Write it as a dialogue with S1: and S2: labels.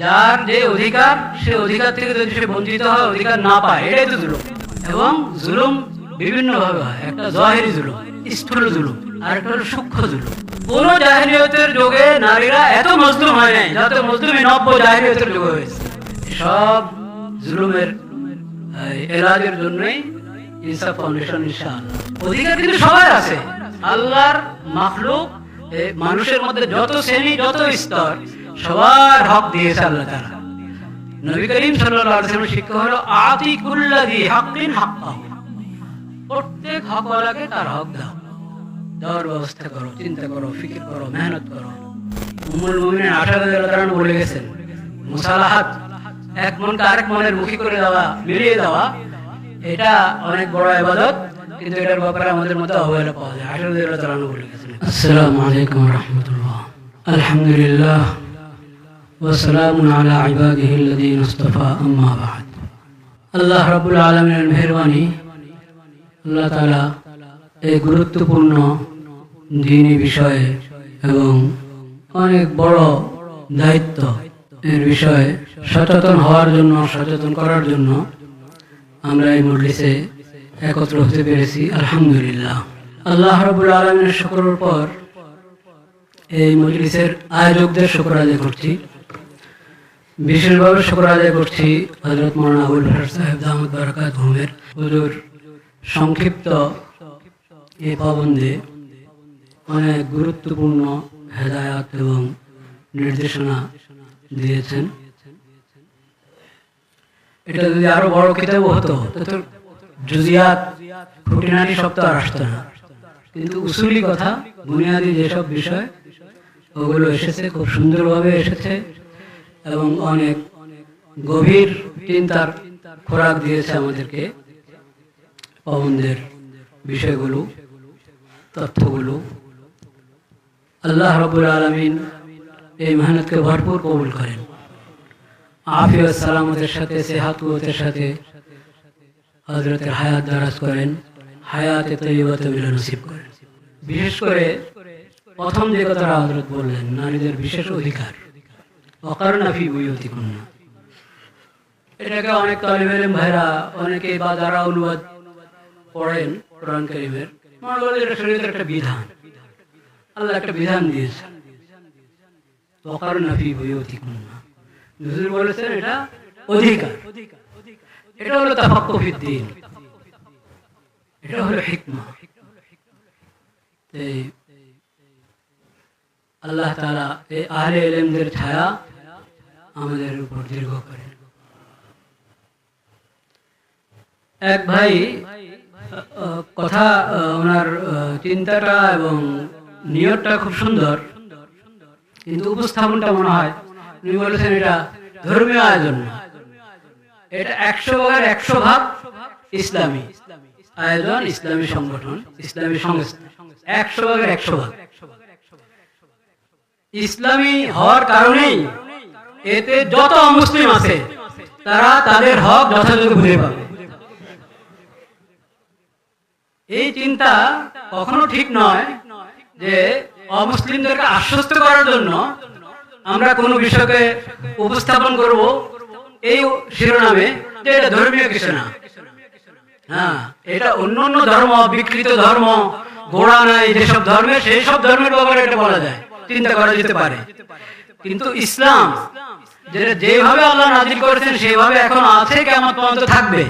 S1: যার যে অধিকার, সে অধিকার থেকে যদি সে বঞ্চিত হয়, অধিকার না পায়, এটাই তো জুলুম। এবং জুলুম বিভিন্ন ভাবে হয়। একটা জহেরি জুলুম, স্থূল জুলুম আর একটা সূক্ষ্ম জুলুম। কোন যুগে নারীরা এত মজলুম হয় নাই নব্য যুগে হয়েছে। সব জুলুমের এলাজের জন্যই ফাউন্ডেশন অধিকার কিন্তু সবার আছে। আল্লাহর মাখলুক মানুষের মধ্যে যত শ্রেণি, যত স্তর সবার হক দিয়েছে আল্লাহ তাআলা। নবী করিম সাল্লাল্লাহু আলাইহি ওয়াসাল্লামের শিক্ষা হলো আতি কুল্লাযী হাক্কিন হাক্কাহু। প্রত্যেক হকওয়ালাকে তার হক দাও। দেওয়ার ব্যবস্থা করো, চিন্তা করো, ফিকির করো, মেহনত করো। উমুল মুমিনিন আশা রাদিয়াল্লাহু বলে গেছেন, মুসালাহাত, এক মনকে আরেক মনের মুখী করে দেওয়া, মিলিয়ে দেওয়া, এটা অনেক বড় ইবাদত, কিন্তু এটার ব্যাপারে আমাদের মধ্যে অবহেলা পাওয়া যায়। আশা রাদিয়াল্লাহু বলে গেছেন। আসসালামু আলাইকুম রাহমাতুল্লাহ। আলহামদুলিল্লাহ। وسلام على عباده الذين اصطفى أما بعد আল্লাহ রাব্বুল আলামিনের মেহেরবানি আল্লাহ তাআলা এই গুরুত্বপূর্ণ দিনী বিষয়ে এবং অনেক বড় দায়িত্ব এর বিষয়ে সচেতন হওয়ার জন্য সচেতন করার জন্য আমরা এই মজলিসে একত্র হতে পেরেছি আলহামদুলিল্লাহ আল্লাহ রাব্বুল আলামিনের শুকরের পর এই মজলিসের আয়োজকদের শুকর আদায় করছি বিশেষভাবে শুক্র আদায় করছি হজরত মৌলানা আবুল ফের সাহেব দামদ বারাকাত হুমের হুজুর সংক্ষিপ্ত এই পাবন্দে অনেক গুরুত্বপূর্ণ হেদায়াত এবং নির্দেশনা দিয়েছেন। এটা যদি আরও বড় কিতাব হতো জুজিয়াত, খুঁটিনাটি আর আসতো না। কিন্তু উসুলি কথা, বুনিয়াদি যেসব বিষয়, ওগুলো এসেছে, খুব সুন্দরভাবে এসেছে। এবং অনেক গভীর চিন্তার খোরাক দিয়েছে আমাদেরকে পবনদের বিষয়গুলো, তথ্যগুলো। আল্লাহ রবুল আলমিন এই মেহনতকে ভরপুর কবুল করেন। আফিয়ত সালামতের সাথে সেহাতুয়তের সাথে হজরতের হায়াত দারাজ করেন, হায়াতে তৈবতে নসিব করেন। বিশেষ করে প্রথম যে কথাটা হজরত বললেন, নারীদের বিশেষ অধিকার। অকারণাফি বুয়তি কন্যা এটাকে অনেক তালিব ইলম ভাইরা অনেকে বা যারা অনুবাদ পড়েন কোরআন কারিমের একটা বিধান। আল্লাহ একটা বিধান দিয়েছে অকারণাফি বুয়তি কন্যা হুজুর বলেছেন এটা অধিকার। এটা হলো তাফাক্কুফিদ দ্বীন এটা হলো হিকমা। আল্লাহ তাআলা এই আহলে ইলমদের ছায়া আমাদের উপর দীর্ঘ করেন এক ভাই কথা ওনার চিন্তাটা এবং নিয়তটা খুব সুন্দর, কিন্তু উপস্থাপনটা মনে হয় উনি বলেছেন এটা ধর্মীয় আয়োজন না। এটা একশো ভাগের একশো ভাগ ইসলামী আয়োজন, ইসলামী সংগঠন, ইসলামী সংস্থা। একশো ভাগের একশো ভাগ। ইসলামী হওয়ার কারণেই এতে যত মুসলিম আছে, তারা তাদের হক যথাযথ বুঝে পাবে। এই চিন্তা কখনো ঠিক নয় যে অমুসলিমদেরকে আশ্বস্ত করার জন্য আমরা কোনো বিষয়কে উপস্থাপন করব এই শিরোনামে যে এটা ধর্মীয় কিছু না। হ্যাঁ এটা অন্য অন্য ধর্ম, বিকৃত ধর্ম, গোড়া নাই, যেসব ধর্মের, সেই সব ধর্মের ব্যাপারে এটা বলা যায়। চিন্তা করা যেতে পারে। কিন্তু ইসলাম যেভাবে আল্লাহ নাজিল করেছেন, সেভাবে এখন আছে কেমন পর্যন্ত থাকবে।